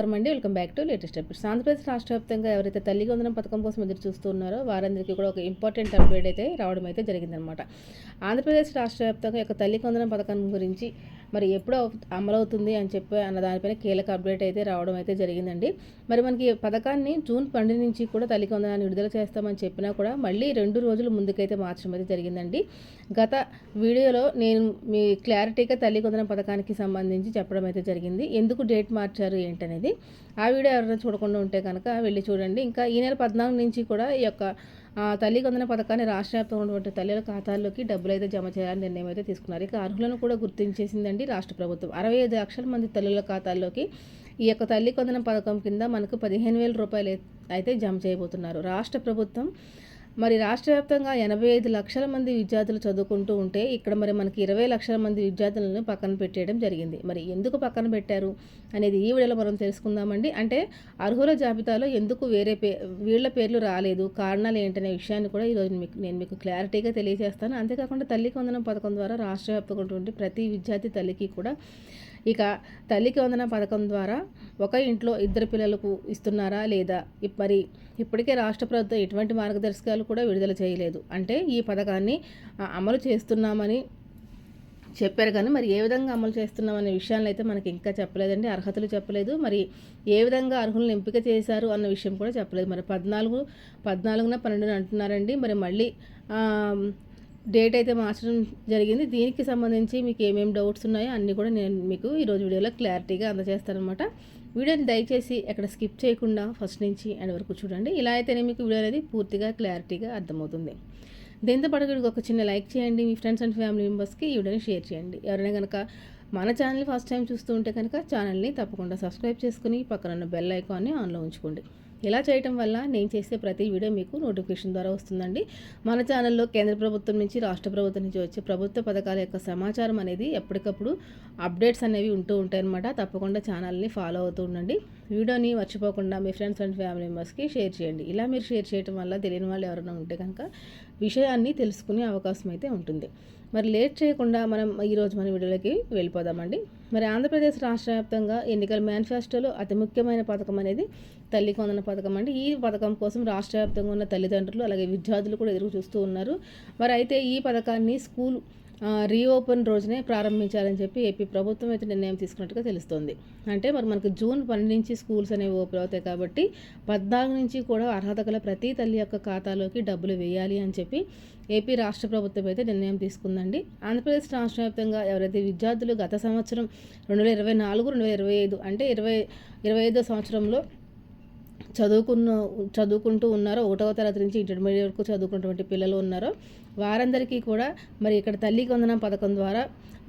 तर అండి. Welcome back to latest updates. Andhra Pradesh రాష్ట్ర వ్యాప్తంగా ఎవరైతే తల్లి వందనం పథకం కోసం ఎదురు చూస్తున్నారో వారందరికీ కూడా ఒక ఇంపార్టెంట్ అప్డేట్ అయితే రావడం అయితే జరిగిందనమాట ఆంధ్రప్రదేశ్ రాష్ట్ర వ్యాప్తంగా యొక్క తల్లి వందనం పథకం గురించి మరి ఎప్పుడు అమలవుతుంది అని చెప్పి అన్న దానిపైన కీలక అప్డేట్ అయితే రావడం అయితే జరిగిందండి. మరి మనకి పథకాన్ని జూన్ పన్నెండు నుంచి కూడా తల్లి వందనాన్ని విడుదల చేస్తామని చెప్పినా కూడా మళ్ళీ రెండు రోజులు ముందుకైతే మార్చడం అయితే జరిగిందండి. గత వీడియోలో నేను మీ క్లారిటీగా తల్లి వందనం పథకానికి సంబంధించి చెప్పడం అయితే జరిగింది. ఎందుకు డేట్ మార్చారు ఏంటనేది? ఆ వీడియో ఎవరైనా చూడకుండా ఉంటే కనుక వెళ్ళి చూడండి. ఇంకా ఈ నెల పద్నాలుగు నుంచి కూడా ఈ యొక్క తల్లి కొందన పథకాన్ని రాష్ట్ర వ్యాప్తంగా ఉన్నటువంటి తల్లుల ఖాతాల్లోకి డబ్బులు అయితే జమ చేయాలని నిర్ణయం అయితే తీసుకున్నారు. ఇక అర్హులను కూడా గుర్తించేసిందండి రాష్ట్ర ప్రభుత్వం. అరవై ఐదు లక్షల మంది తల్లుల ఖాతాల్లోకి ఈ యొక్క తల్లి కొందన పథకం కింద మనకు పదిహేను వేల రూపాయలు అయితే జమ చేయబోతున్నారు. రాష్ట్ర ప్రభుత్వం మరి రాష్ట్ర వ్యాప్తంగా ఎనభై ఐదు లక్షల మంది విద్యార్థులు చదువుకుంటూ ఉంటే ఇక్కడ మరి మనకి ఇరవై లక్షల మంది విద్యార్థులను పక్కన పెట్టేయడం జరిగింది. మరి ఎందుకు పక్కన పెట్టారు అనేది ఈ వీడియోలో మనం తెలుసుకుందామండి. అంటే అర్హుల జాబితాలో ఎందుకు వేరే పే వీళ్ళ పేర్లు రాలేదు కారణాలు ఏంటనే విషయాన్ని కూడా ఈరోజు మీకు నేను మీకు క్లారిటీగా తెలియజేస్తాను. అంతేకాకుండా తల్లి కొందనం పథకం ద్వారా రాష్ట్ర వ్యాప్తంగా ప్రతి విద్యార్థి తల్లికి కూడా ఇక తల్లికి వందన పథకం ద్వారా ఒక ఇంట్లో ఇద్దరు పిల్లలకు ఇస్తున్నారా లేదా? మరి ఇప్పటికే రాష్ట్ర ప్రభుత్వం ఎటువంటి మార్గదర్శకాలు కూడా విడుదల చేయలేదు. అంటే ఈ పథకాన్ని అమలు చేస్తున్నామని చెప్పారు కానీ మరి ఏ విధంగా అమలు చేస్తున్నామనే విషయాన్ని అయితే మనకి ఇంకా చెప్పలేదండి. అర్హతలు చెప్పలేదు. మరి ఏ విధంగా అర్హులను ఎంపిక చేశారు అన్న విషయం కూడా చెప్పలేదు. మరి పద్నాలుగు పద్నాలుగున పన్నెండున అంటున్నారండి. మరి మళ్ళీ డేట్ అయితే మార్చడం జరిగింది. దీనికి సంబంధించి మీకు ఏమేమి డౌట్స్ ఉన్నాయో అన్నీ కూడా నేను మీకు ఈరోజు వీడియోలో క్లారిటీగా అందజేస్తానమాట వీడియోని దయచేసి ఎక్కడ స్కిప్ చేయకుండా ఫస్ట్ నుంచి అండ్ వరకు చూడండి. ఇలా అయితేనే మీకు వీడియో అనేది పూర్తిగా క్లారిటీగా అర్థమవుతుంది. దీంతో పాటు వీడికి ఒక చిన్న లైక్ చేయండి. మీ ఫ్రెండ్స్ అండ్ ఫ్యామిలీ మెంబర్స్కి ఈ వీడియోని షేర్ చేయండి. ఎవరైనా కనుక మన ఛానల్ ఫస్ట్ టైం చూస్తూ ఉంటే కనుక ఛానల్ని తప్పకుండా సబ్స్క్రైబ్ చేసుకుని పక్కన ఉన్న బెల్ ఐకాన్ని ఆన్లో ఉంచుకోండి. ఇలా చేయటం వల్ల నేను చేసే ప్రతి వీడియో మీకు నోటిఫికేషన్ ద్వారా వస్తుందండి. మన ఛానల్లో కేంద్ర ప్రభుత్వం నుంచి రాష్ట్ర ప్రభుత్వం నుంచి వచ్చే ప్రభుత్వ పథకాల యొక్క సమాచారం అనేది ఎప్పటికప్పుడు అప్డేట్స్ అనేవి ఉంటూ ఉంటాయి అనమాట తప్పకుండా ఛానల్ని ఫాలో అవుతూ ఉండండి. వీడియోని మర్చిపోకుండా మీ ఫ్రెండ్స్ అండ్ ఫ్యామిలీ మెంబర్స్కి షేర్ చేయండి. ఇలా మీరు షేర్ చేయడం వల్ల తెలియని వాళ్ళు ఎవరైనా ఉంటే కనుక విషయాన్ని తెలుసుకునే అవకాశం అయితే ఉంటుంది. మరి లేట్ చేయకుండా మనం ఈరోజు మన వీడియోలోకి వెళ్ళిపోదామండి. మరి ఆంధ్రప్రదేశ్ రాష్ట్ర వ్యాప్తంగా ఎన్నికల మేనిఫెస్టోలో అతి ముఖ్యమైన పథకం అనేది తల్లి కొందన పథకం అండి. ఈ పథకం కోసం రాష్ట్ర వ్యాప్తంగా ఉన్న తల్లిదండ్రులు అలాగే విద్యార్థులు కూడా ఎదురు చూస్తూ ఉన్నారు. మరి అయితే ఈ పథకాన్ని స్కూల్ రీఓపెన్ రోజునే ప్రారంభించాలని చెప్పి ఏపీ ప్రభుత్వం అయితే నిర్ణయం తీసుకున్నట్టుగా తెలుస్తోంది. అంటే మరి మనకు జూన్ పన్నెండు నుంచి స్కూల్స్ అనేవి ఓపెన్ అవుతాయి కాబట్టి పద్నాలుగు నుంచి కూడా అర్హత గల ప్రతి తల్లి యొక్క ఖాతాలోకి డబ్బులు వేయాలి అని చెప్పి ఏపీ రాష్ట్ర ప్రభుత్వం అయితే నిర్ణయం తీసుకుందండి. ఆంధ్రప్రదేశ్ రాష్ట్ర వ్యాప్తంగా ఎవరైతే విద్యార్థులు గత సంవత్సరం రెండు వేల ఇరవై నాలుగు రెండు వేల ఇరవై ఐదు అంటే ఇరవై ఇరవై ఐదో సంవత్సరంలో చదువుకున్న చదువుకుంటూ ఉన్నారో ఒకటవ తరగతి నుంచి ఇంటర్మీడియట్ వరకు చదువుకున్నటువంటి పిల్లలు ఉన్నారో వారందరికీ కూడా మరి ఇక్కడ తల్లికి వందనం పథకం ద్వారా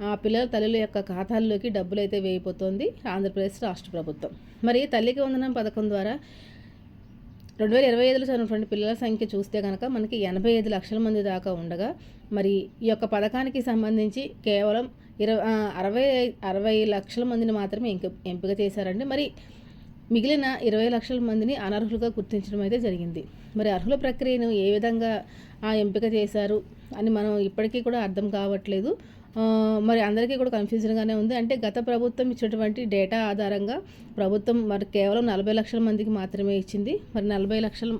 ఆ పిల్లల తల్లుల యొక్క ఖాతాల్లోకి డబ్బులు అయితే వేయిపోతుంది ఆంధ్రప్రదేశ్ రాష్ట్ర ప్రభుత్వం. మరి తల్లికి వందనం పథకం ద్వారా రెండు వేల ఇరవై ఐదులో చదివినటువంటి పిల్లల సంఖ్య చూస్తే కనుక మనకి ఎనభై ఐదు లక్షల మంది దాకా ఉండగా మరి ఈ యొక్క పథకానికి సంబంధించి కేవలం ఇరవై అరవై అరవై లక్షల మందిని మాత్రమే ఎంపిక చేశారండి. మరి మిగిలిన ఇరవై లక్షల మందిని అనర్హులుగా గుర్తించడం అయితే జరిగింది. మరి అర్హుల ప్రక్రియను ఏ విధంగా ఆ ఎంపిక చేశారు అని మనం ఇప్పటికీ కూడా అర్థం కావట్లేదు. మరి అందరికీ కూడా కన్ఫ్యూజన్గానే ఉంది. అంటే గత ప్రభుత్వం ఇచ్చినటువంటి డేటా ఆధారంగా ప్రభుత్వం మరి కేవలం నలభై లక్షల మందికి మాత్రమే ఇచ్చింది. మరి నలభై లక్షల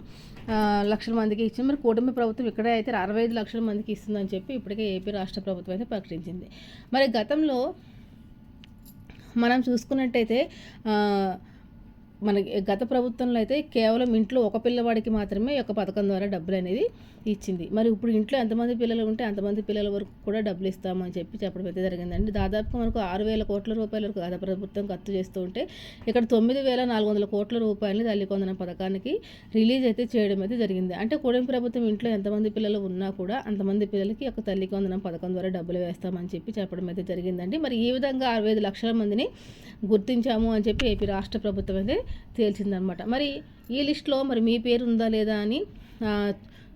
లక్షల మందికి ఇచ్చింది. మరి కూటమి ప్రభుత్వం ఇక్కడే అయితే అరవై ఐదు లక్షల మందికి ఇస్తుందని చెప్పి ఇప్పటికే ఏపీ రాష్ట్ర ప్రభుత్వం అయితే ప్రకటించింది. మరి గతంలో మనం చూసుకున్నట్టయితే మన గత ప్రభుత్వంలో అయితే కేవలం ఇంట్లో ఒక పిల్లవాడికి మాత్రమే ఒక పథకం ద్వారా డబ్బులు అనేది ఇచ్చింది. మరి ఇప్పుడు ఇంట్లో ఎంతమంది పిల్లలు ఉంటే అంతమంది పిల్లల వరకు కూడా డబ్బులు ఇస్తామని చెప్పి చెప్పడం అయితే జరిగిందండి. దాదాపు మనకు ఆరు వేల కోట్ల రూపాయల వరకు గత ప్రభుత్వం ఖర్చు చేస్తూ ఉంటే ఇక్కడ తొమ్మిది వేల నాలుగు వందల కోట్ల రూపాయలని తల్లి కొందన పథకానికి రిలీజ్ అయితే చేయడం అయితే జరిగింది. అంటే కూడమి ప్రభుత్వం ఇంట్లో ఎంతమంది పిల్లలు ఉన్నా కూడా అంతమంది పిల్లలకి ఒక తల్లికొందనం పథకం ద్వారా డబ్బులు వేస్తామని చెప్పి చెప్పడం అయితే జరిగిందండి. మరి ఈ విధంగా అరవై లక్షల మందిని గుర్తించాము అని చెప్పి ఏపీ రాష్ట్ర ప్రభుత్వం అయితే తేల్చిందనమాట. మరి ఈ లిస్ట్లో మరి మీ పేరు ఉందా లేదా అని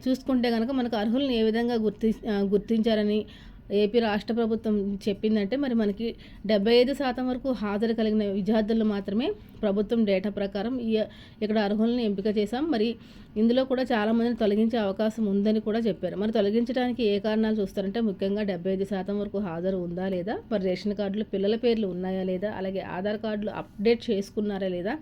చూసుకుంటే కనుక మనకు అర్హులను ఏ విధంగా గుర్తి గుర్తించారని ఏపీ రాష్ట్ర ప్రభుత్వం చెప్పిందంటే మరి మనకి డెబ్బై ఐదు శాతం వరకు హాజరు కలిగిన విద్యార్థులు మాత్రమే ప్రభుత్వం డేటా ప్రకారం ఇక్కడ అర్హులను ఎంపిక చేశాం. మరి ఇందులో కూడా చాలామందిని తొలగించే అవకాశం ఉందని కూడా చెప్పారు. మరి తొలగించడానికి ఏ కారణాలు చూస్తారంటే ముఖ్యంగా డెబ్బై ఐదు శాతం వరకు హాజరు ఉందా లేదా మరి రేషన్ కార్డులు పిల్లల పేర్లు ఉన్నాయా లేదా అలాగే ఆధార్ కార్డులు అప్డేట్ చేసుకున్నారా లేదా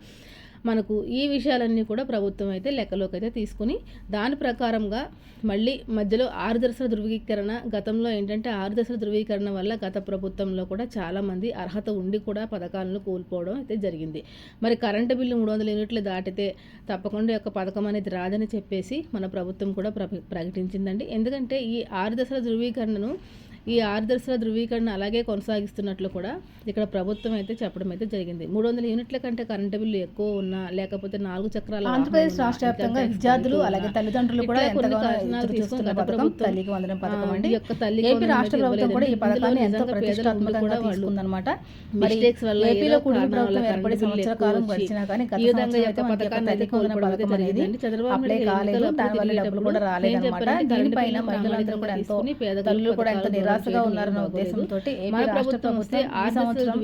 మనకు ఈ విషయాలన్నీ కూడా ప్రభుత్వం అయితే లెక్కలోకి అయితే తీసుకుని దాని ప్రకారంగా మళ్ళీ మధ్యలో ఆరు దశల ధృవీకరణ గతంలో ఏంటంటే ఆరు దశల ధృవీకరణ వల్ల గత ప్రభుత్వంలో కూడా చాలామంది అర్హత ఉండి కూడా పథకాలను కోల్పోవడం అయితే జరిగింది. మరి కరెంటు బిల్లు మూడు వందల యూనిట్లు దాటితే తప్పకుండా యొక్క పథకం అనేది రాదని చెప్పేసి మన ప్రభుత్వం కూడా ప్రకటించిందండి. ఎందుకంటే ఈ ఆరు దశల ధృవీకరణను ఈ ఆరుదర్శన ధృవీకరణ అలాగే కొనసాగిస్తున్నట్లు కూడా ఇక్కడ ప్రభుత్వం అయితే చెప్పడం అయితే జరిగింది. మూడు వందల యూనిట్ల కంటే కరెంటు బిల్లు ఎక్కువ ఉన్నా లేకపోతే నాలుగు చక్రాల ఆంధ్రప్రదేశ్ రాష్ట్ర వ్యాప్తంగా విద్యార్థులు అలాగే తల్లిదండ్రులు కూడా యొక్క తల్లి ఏపీ రాష్ట్ర ప్రభుత్వం కూడా ఈ పథకాన్ని ఎంతో ప్రతిష్టాత్మకంగా తీసుకుందనమాట మిస్టేక్స్ ఏపీలో ప్రభుత్వం ఏర్పడి సంవత్సర కాలం గడిచినా కానీ పథకాన్ని కూడా రాలేదన్నమాట. దీనిపైన కూడా ఎంతో నిరా నిరాశగా ఉన్నారన్న ఉద్దేశంతో మన ప్రభుత్వం వస్తే ఆ సంవత్సరం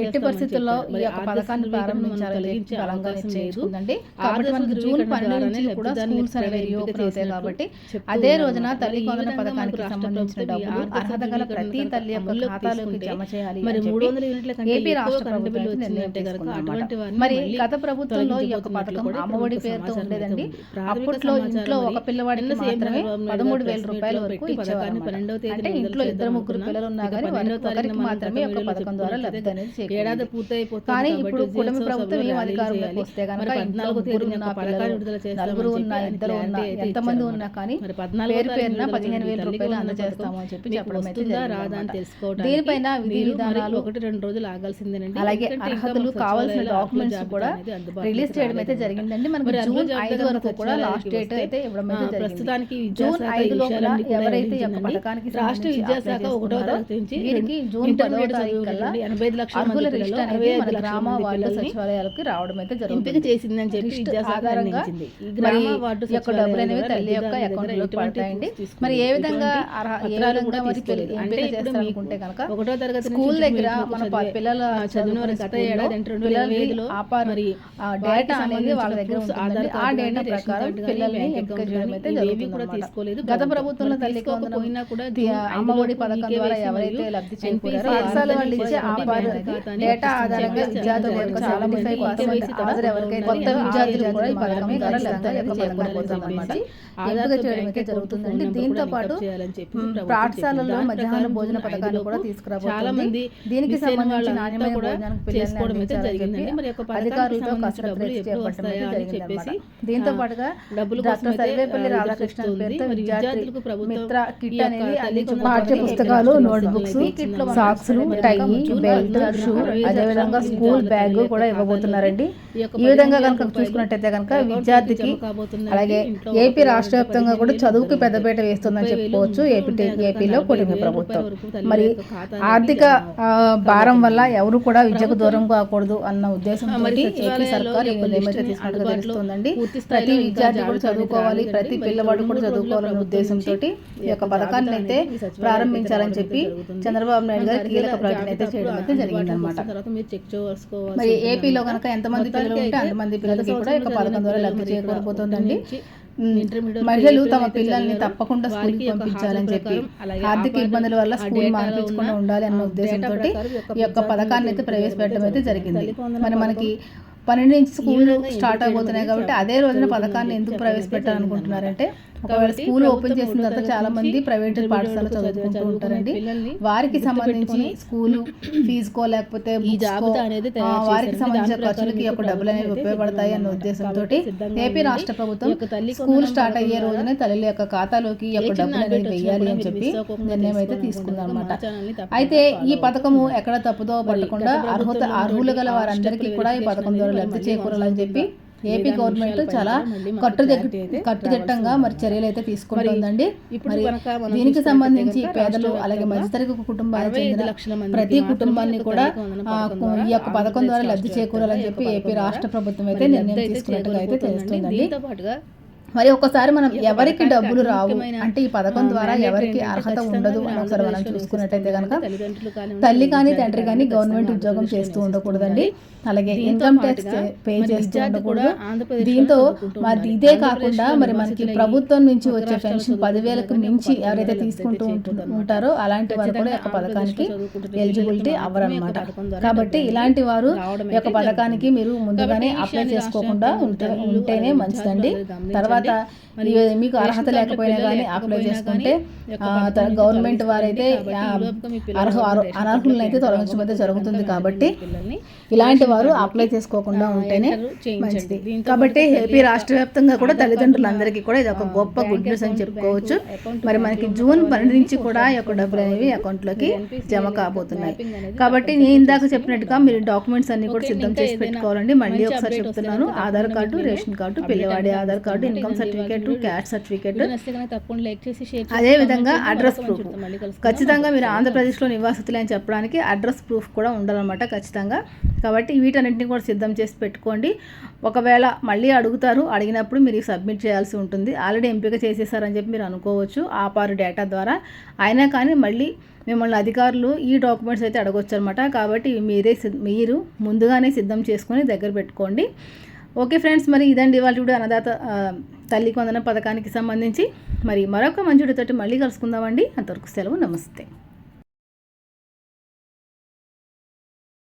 ఎట్టి పరిస్థితుల్లో ఈ యొక్క పథకాన్ని ప్రారంభించాలని బలంగా నిశ్చయించుకుందండి కాబట్టి మనకి జూన్ పన్నెండు నుంచి కూడా స్కూల్స్ అనేవి రీఓపెన్ అవుతాయి కాబట్టి అదే రోజున తల్లి కొందన పథకానికి సంబంధించిన డబ్బులు అర్హత గల ప్రతి తల్లి యొక్క ఖాతాలోకి జమ చేయాలి మరి మూడు వందల యూనిట్ల ఏపీ రాష్ట్ర ప్రభుత్వం నిర్ణయం మరి గత ప్రభుత్వంలో ఈ యొక్క పథకం అమ్మఒడి పేరుతో ఉండేదండి. అప్పట్లో ఇంట్లో ఒక పిల్లవాడిని మాత్రమే పదమూడు వేల రూపాయల వరకు ఇచ్చేవారు తేదీ ఇంట్లో ఇద్దరు ముగ్గురు పిల్లలు ఉన్నా కానీ ఒకరికి మాత్రమే ఒక పథకం ద్వారా లబ్ధి అనేది ఏడాది పూర్తయిపోతుంది కానీ ఇప్పుడు ప్రభుత్వం ఏం వస్తే కనుక నలుగురు ఉన్న నలుగురు ఉన్న ఇద్దరు ఉన్న ఎంతమంది ఉన్నా కానీ పేరు పేరున పదిహేను వేల రూపాయలు అందజేస్తాము అని చెప్పి చెప్పడం అయితే రాదా అని దీనిపైన విధి విధానాలు ఒకటి రెండు రోజులు ఆగాల్సిందేనండి. అలాగే అర్హతలు కావాల్సిన డాక్యుమెంట్స్ కూడా రిలీజ్ చేయడం అయితే జరిగిందండి. మనకు జూన్ ఐదు వరకు కూడా లాస్ట్ డేట్ అయితే ఇవ్వడం ప్రస్తుతానికి జూన్ ఐదు లోపల ఎవరైతే పథకానికి రాష్ట్ర విద్యాశాఖ ఒకటో సచివాలయాలకు రావడం అయితే ఎంపిక చేసిందని చెప్పి డబ్బులు అనేవి తల్లి యొక్క అకౌంట్లో పడతాయండి. మరి ఏ విధంగా ఏ ఒకటో తరగతి స్కూల్ దగ్గర మన పిల్లల చదువున గత ఏడాది డేటా అనేది వాళ్ళ దగ్గర ఆ డేటా ప్రకారం పిల్లల్ని ఎంపిక చేయడం అయితే గత ప్రభుత్వంలో తల్లి పోయినా కూడా అమ్మ పథకం ద్వారా ఎవరైతే లబ్ధి చేకూరారో వాళ్ళు ఇచ్చే ఆ డేటా ఆధారంగా విద్యార్థుల యొక్క సెవెంటీ ఫైవ్ హాజరు ఎవరికైతే కొత్త విద్యార్థులు కూడా ఈ పథకం ద్వారా లబ్ధి ఎంపిక జరుగుతుందండి దీంతో పాటు పాఠశాలలో మధ్యాహ్న భోజన పథకాన్ని కూడా తీసుకురాబోతుంది. దీనికి సంబంధించి నాణ్యమైన భోజనానికి పిల్లల్ని అధికారులతో కష్టం చేపట్టడం దీంతో పాటుగా డాక్టర్ సర్వేపల్లి రాధాకృష్ణ పేరుతో విద్యార్థి మిత్ర కిట్ అనేది పాఠ్య పుస్తకాలు నోట్ బుక్స్ సాక్స్లు టై బెల్ట్ షూ అదేవిధంగా స్కూల్ బ్యాగ్ కూడా ఇవ్వబోతున్నారండి. ఈ విధంగా కనుక చూసుకున్నట్టయితే కనుక విద్యార్థికి అలాగే ఏపీ రాష్ట్ర వ్యాప్తంగా కూడా చదువుకి పెద్దపేట వేస్తుందని చెప్పుకోవచ్చు ఏపీ ఏపీలో కూటమి ప్రభుత్వం. మరి ఆర్థిక భారం వల్ల ఎవరు కూడా విద్యకు దూరం కాకూడదు అన్న ఉద్దేశం తీసుకుంటుందండి ప్రతి విద్యార్థి కూడా చదువుకోవాలి ప్రతి పిల్లవాడు కూడా చదువుకోవాలనే ఉద్దేశంతో ఈ యొక్క పథకాన్ని అయితే ప్రారంభించాలని చెప్పి చంద్రబాబు నాయుడు గారు కీలక ప్రకటన అయితే చేయడం అయితే జరిగిందనమాట మరి ఏపీలో కనుక ఎంతమంది పిల్లలు ఉంటే అంతమంది పిల్లలకి కూడా ఇక పథకం ద్వారా లబ్ధి చేయకూడబోతోందండి మహిళలు తమ పిల్లల్ని తప్పకుండా స్కూల్కి పంపించాలని చెప్పి ఆర్థిక ఇబ్బందుల వల్ల స్కూల్ మార్పించకుండా ఉండాలి అన్న ఉద్దేశంతో ఈ యొక్క పథకాన్ని అయితే ప్రవేశపెట్టడం అయితే జరిగింది. మరి మనకి పన్నెండు నుంచి స్కూల్ స్టార్ట్ అయిపోతున్నాయి కాబట్టి అదే రోజున పథకాన్ని ఎందుకు ప్రవేశపెట్టాలనుకుంటున్నారంటే స్కూల్ ఓపెన్ చేసిన తర్వాత చాలా మంది ప్రైవేట్ పాఠశాల చదువుకుంటూ ఉంటారండి. వారికి సంబంధించి స్కూల్ ఫీజుకో లేకపోతే వారికి సంబంధించిన ఖర్చులకి ఒక డబ్బులు అనేవి ఉపయోగపడతాయి అన్న ఉద్దేశంతో ఏపీ రాష్ట్ర ప్రభుత్వం స్కూల్ స్టార్ట్ అయ్యే రోజునే తల్లి యొక్క ఖాతాలోకి ఈ యొక్క డబ్బులు అనేది వెయ్యాలి అని చెప్పి నిర్ణయం అయితే తీసుకుందనమాట అయితే ఈ పథకము ఎక్కడ తప్పుదో పట్టకుండా అర్హత అర్హులు గల వారందరికీ కూడా ఈ పథకం ద్వారా లబ్ధి చేకూరాలని చెప్పి ఏపీ గవర్నమెంట్ చాలా కట్టుదిట్టంగా మరి చర్యలు అయితే తీసుకుంటుందండి మరి దీనికి సంబంధించి పేదలు అలాగే మధ్యతరగతి కుటుంబాలు ప్రతి కుటుంబాన్ని కూడా ఈ యొక్క పథకం ద్వారా లబ్ధి చేకూరాలని చెప్పి ఏపీ రాష్ట్ర ప్రభుత్వం అయితే నిర్ణయం తీసుకున్నట్టుగా అయితే తెలుస్తుందండి. మరి ఒకసారి మనం ఎవరికి డబ్బులు రావు అంటే ఈ పథకం ద్వారా ఎవరికి అర్హత ఉండదు అని ఒకసారి మనం చూసుకున్నట్టయితే కనుక తల్లి కానీ తండ్రి కానీ గవర్నమెంట్ ఉద్యోగం చేస్తూ ఉండకూడదండి అలాగే ఇన్కమ్ ట్యాక్స్ పే చేస్తూ ఉండకూడదు దీంతో మరి. ఇదే కాకుండా మరి మనకి ప్రభుత్వం నుంచి వచ్చే పెన్షన్ పదివేలకు మించి ఎవరైతే తీసుకుంటూ. ఉంటారో అలాంటి వారు కూడా యొక్క పథకానికి ఎలిజిబిలిటీ అవ్వరనమాట కాబట్టి ఇలాంటి వారు యొక్క పథకానికి మీరు ముందుగానే అప్లై చేసుకోకుండా ఉంటే ఉంటేనే మంచిదండి. తర్వాత మరి ఇవి మీకు అర్హత లేకపోయినా కానీ అప్లై చేసుకుంటే గవర్నమెంట్ వారైతే అర్హ అనర్హులను అయితే తొలగించడం జరుగుతుంది కాబట్టి ఇలాంటి వారు అప్లై చేసుకోకుండా ఉంటేనే. మంచిది. కాబట్టి ఏపీ రాష్ట్ర వ్యాప్తంగా కూడా తల్లిదండ్రులందరికీ కూడా ఇది ఒక గొప్ప గుడ్ న్యూస్ అని చెప్పుకోవచ్చు. మరి మనకి జూన్ పన్నెండు నుంచి కూడా ఈ యొక్క డబ్బులు అనేవి అకౌంట్లోకి జమ కాబోతున్నాయి. కాబట్టి నేను ఇందాక చెప్పినట్టుగా. మీరు డాక్యుమెంట్స్ అన్ని కూడా సిద్ధం చేసి పెట్టుకోవాలండి. మళ్ళీ ఒకసారి చెప్తున్నాను. ఆధార్ కార్డు రేషన్ కార్డు పిల్లవాడి ఆధార్ కార్డు. ఇన్కమ్ ఇదండి సర్టిఫికేట్ క్యాట్ సర్టిఫికేట్. అదే విధంగా. Address proof. ఖచ్చితంగా మీరు ఆంధ్రప్రదేశ్లో నివాసితులే అని చెప్పడానికి అడ్రస్ ప్రూఫ్ కూడా ఉండాలన్నమాట ఖచ్చితంగా. కాబట్టి వీటన్నింటిని కూడా సిద్ధం చేసి పెట్టుకోండి. ఒకవేళ మళ్ళీ అడుగుతారు అడిగినప్పుడు మీరు సబ్మిట్ చేయాల్సి ఉంటుంది. ఆల్రెడీ ఎంపిక చేసేసారని చెప్పి మీరు అనుకోవచ్చు ఆ పారు డేటా ద్వారా. అయినా కానీ మళ్ళీ మిమ్మల్ని అధికారులు ఈ డాక్యుమెంట్స్ అయితే అడగొచ్చు అనమాట కాబట్టి మీరే మీరు ముందుగానే సిద్ధం చేసుకొని దగ్గర పెట్టుకోండి. ఓకే ఫ్రెండ్స్ మరి ఇదండి ఇవాళ చూడు అన్నదాత తల్లి కొందన పథకానికి సంబంధించి. మరి మరొక మంచి తోటి మళ్ళీ కలుసుకుందామండి. అంతవరకు సెలవు నమస్తే.